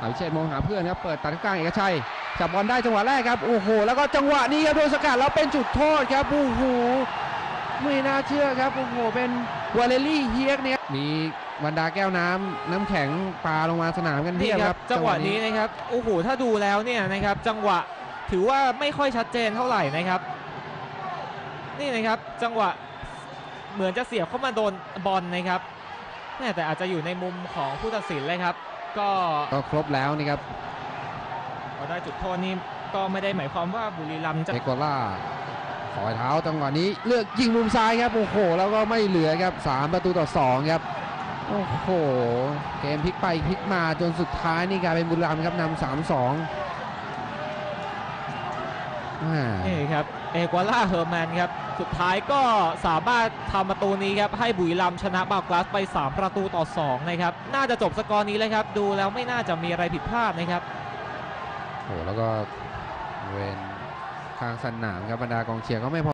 อภิเชษฐ์มองหาเพื่อนครับ เปิดตัดกลางเอกชัย จับบอลได้จังหวะแรกครับ โอ้โห แล้วก็จังหวะนี้ครับโดนสกัดแล้วเป็นจุดโทษครับ โอ้โห ไม่น่าเชื่อครับ โอ้โห เป็นวาเลรี่เฮียกเนี่ย มีบรรดาแก้วน้ำน้ำแข็งปลาลงมาสนามกันเพีนี่ยบคครัรับบจังหวะนี้นะครับ โอ้โห ถ้าดูแล้วเนี่ยนะครับ จังหวะถือว่าไม่ค่อยชัดเจนเท่าไหร่นะครับ นี่นะครับ จังหวะเหมือนจะเสียบเข้ามาโดนบอลนะครับแม่แต่อาจจะอยู่ในมุมของผู้ตัดสินเลยครับ ก็ก็ครบแล้วนี่ครับพอได้จุดโทษนี่ก็ไม่ได้หมายความว่าบุรีรัมย์จะเอโกล่าสอยเท้าจังหวะนี้เลือกยิงมุมซ้ายครับโอ้โหแล้วก็ไม่เหลือครับสามประตูต่อสองครับโอ้โห เกมพลิกไปพลิกมาจนสุดท้ายนี่กลายเป็นบุรีรัมย์ครับนำสามสองอ่า นี่ครับเอกวาล่าเฮอร์แมนครับสุดท้ายก็สามารถทำประตูนี้ครับให้บุรีรัมย์ชนะบางกลาสไป 3 ประตูต่อ2นะครับน่าจะจบสกอร์นี้เลยครับ ดูแล้วไม่น่าจะมีอะไรผิดพลาดนะครับโอ้โหแล้วก็บริเวนข้างสนามครับบรรดากองเชียร์ก็ไม่พอ